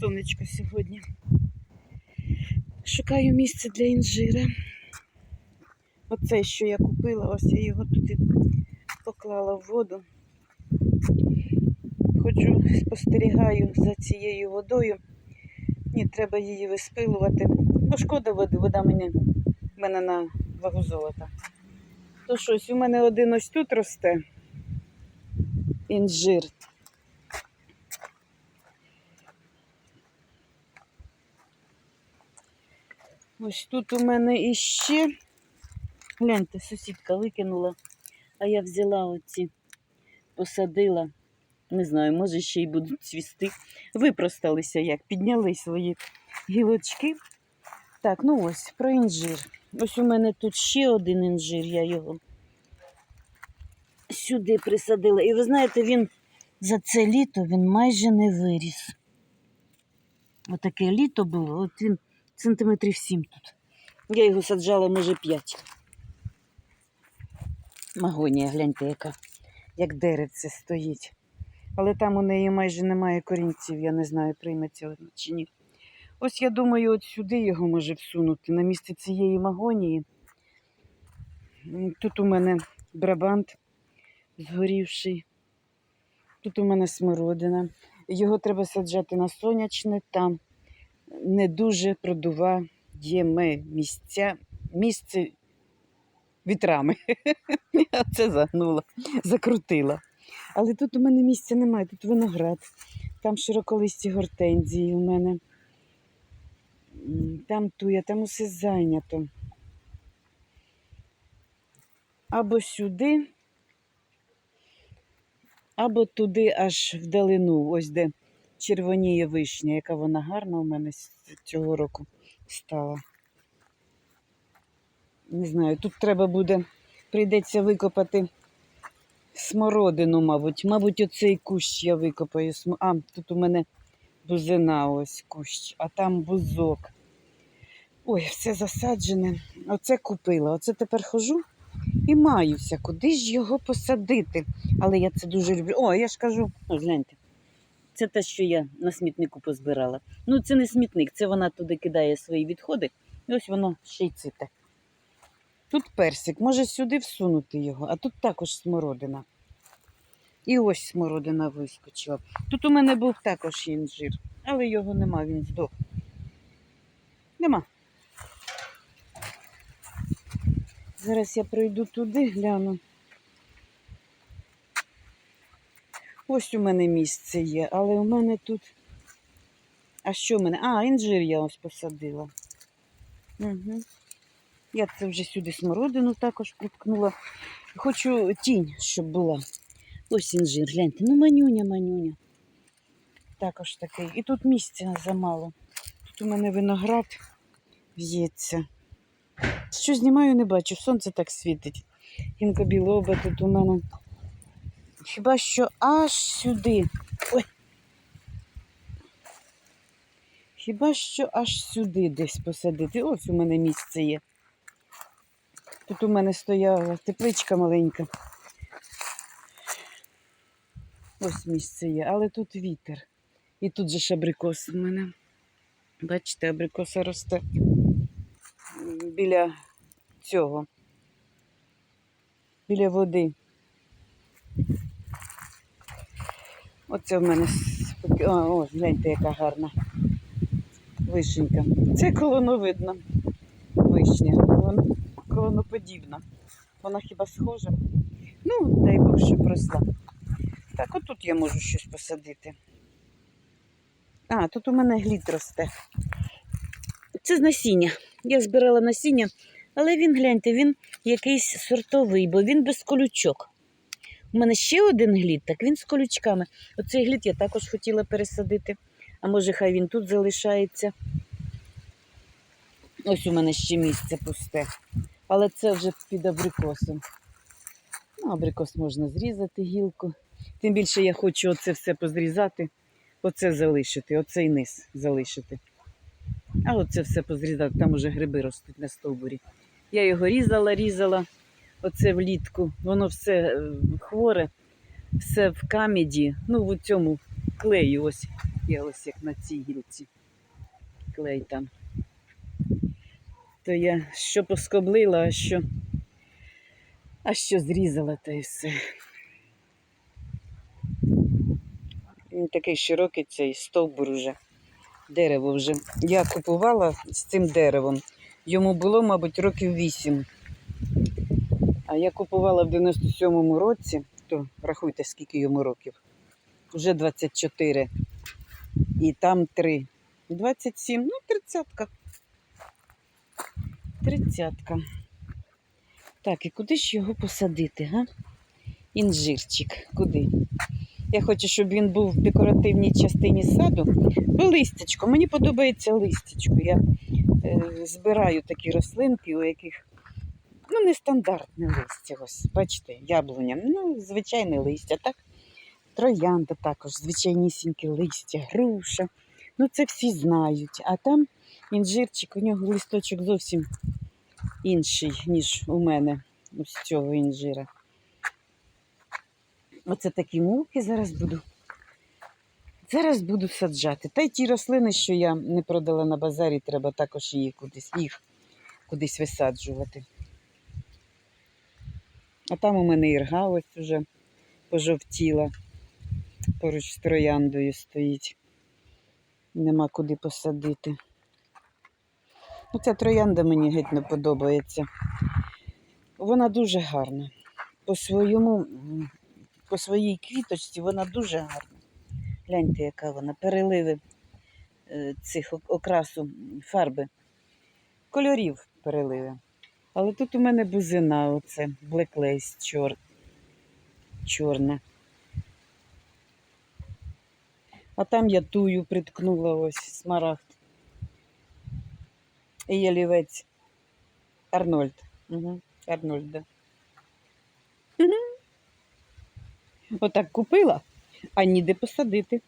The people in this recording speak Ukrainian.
сонечко сьогодні. Шукаю місце для інжира. Оце, що я купила, ось я його туди поклала в воду. Ходжу, спостерігаю за цією водою. Ні, треба її виспилувати. Бо шкода води, вода мені, мене на вагу золота. То щось, у мене один ось тут росте. Інжир. Ось тут у мене іще. Гляньте, сусідка викинула, а я взяла оці, посадила. Не знаю, може ще й будуть цвісти. Випросталися як, підняли свої гілочки. Так, ну ось про інжир. Ось у мене тут ще один інжир, я його сюди присадила. І ви знаєте, він за це літо він майже не виріс. Отаке літо було, от він сантиметрів сім тут. Я його саджала, може, п'ять. Магонія, гляньте, яка, як деревце стоїть. Але там у неї майже немає корінців, я не знаю, прийметься вона чи ні. Ось я думаю, от сюди його може всунути, на місце цієї магонії. Тут у мене брабант згорівший. Тут у мене смородина. Його треба саджати на сонячне, там не дуже продуваємо місця, місце вітрами. Я це загнула, закрутила. Але тут у мене місця немає, тут виноград, там широколисті гортензії у мене. Там туя, там усе зайнято. Або сюди, або туди аж вдалину, ось де червоніє вишня, яка вона гарна у мене цього року стала. Не знаю, тут треба буде, прийдеться викопати смородину, мабуть. Мабуть, оцей кущ я викопаю. А, тут у мене бузина ось кущ, а там бузок. Ой, все засаджене. Оце купила. Оце тепер хожу і маюся. Куди ж його посадити? Але я це дуже люблю. О, я ж кажу, ось гляньте. Це те, що я на смітнику позбирала. Ну, це не смітник, це вона туди кидає свої відходи, і ось воно ще й цвіте. Тут персик, може сюди всунути його, а тут також смородина. І ось смородина вискочила. Тут у мене був також інжир, але його нема, він здох. Нема. Зараз я пройду туди, гляну. Ось у мене місце є, але у мене тут. А що в мене? А, інжир я ось посадила. Угу. Я це вже сюди смородину також приткнула. Хочу тінь, щоб була. Ось інжир, гляньте. Ну, манюня, манюня. Також такий. І тут місця замало. Тут у мене виноград в'ється. Що знімаю, не бачу. Сонце так світить. Гінка білоба тут у мене. Хіба що аж сюди. Ой. Хіба що аж сюди десь посадити. Ось у мене місце є. Тут у мене стояла тепличка маленька. Ось місце є, але тут вітер. І тут же ж абрикос у мене. Бачите, абрикоса росте біля цього. Біля води. Оце в мене О, гляньте, яка гарна вишенька. Це колоновидна вишня. Колоноподібна. Вона хіба схожа? Ну, дай Бог, щоб росла. Так, отут я можу щось посадити. А, тут у мене глід росте. Це з насіння. Я збирала насіння, але він, гляньте, він якийсь сортовий, бо він без колючок. У мене ще один глід, так він з колючками. Оцей глід я також хотіла пересадити. А може, хай він тут залишається. Ось у мене ще місце пусте. Але це вже під абрикосом. Ну, абрикос можна зрізати гілку. Тим більше я хочу оце все позрізати, оце залишити, оцей низ залишити. А оце все позрізати, там уже гриби ростуть на стовбурі. Я його різала, різала, оце влітку. Воно все е, хворе, все в каміді, ну в цьому клею. Ось я ось як на цій гілці. Клей там. То я що поскоблила, а що, а що зрізала, та й все. Такий широкий цей стовбур уже. Дерево вже. Я купувала з цим деревом. Йому було, мабуть, років вісім. А я купувала в 97-му році, то рахуйте, скільки йому років. Вже 24. І там 3. 27, ну, тридцятка. Тридцятка. Так, і куди ж його посадити, га? Інжирчик, куди? Я хочу, щоб він був в декоративній частині саду. Бо листячко. Мені подобається листячко. Я е, збираю такі рослинки, у яких ну, нестандартне листя. Ось, бачите, яблуня. Ну, звичайне листя, так? Троянда також, звичайнісіньке листя, груша. Ну, це всі знають. А там інжирчик, у нього листочок зовсім інший, ніж у мене ось цього інжира. Оце такі муки зараз буду. Зараз буду саджати. Та й ті рослини, що я не продала на базарі, треба також їх кудись, їх кудись висаджувати. А там у мене ірга ось уже пожовтіла. Поруч з трояндою стоїть. Нема куди посадити. Ну, ця троянда мені геть не подобається. Вона дуже гарна. По своєму, по своїй квіточці вона дуже гарна. Гляньте, яка вона, переливи е, цих окрасу фарби, кольорів переливи. Але тут у мене бузина, оце блеклейс чор... чорна. А там я тую приткнула ось смарагд. І ялівець Арнольд. Угу. Арнольд, да. Мгм. Отак купила, а ніде посадити.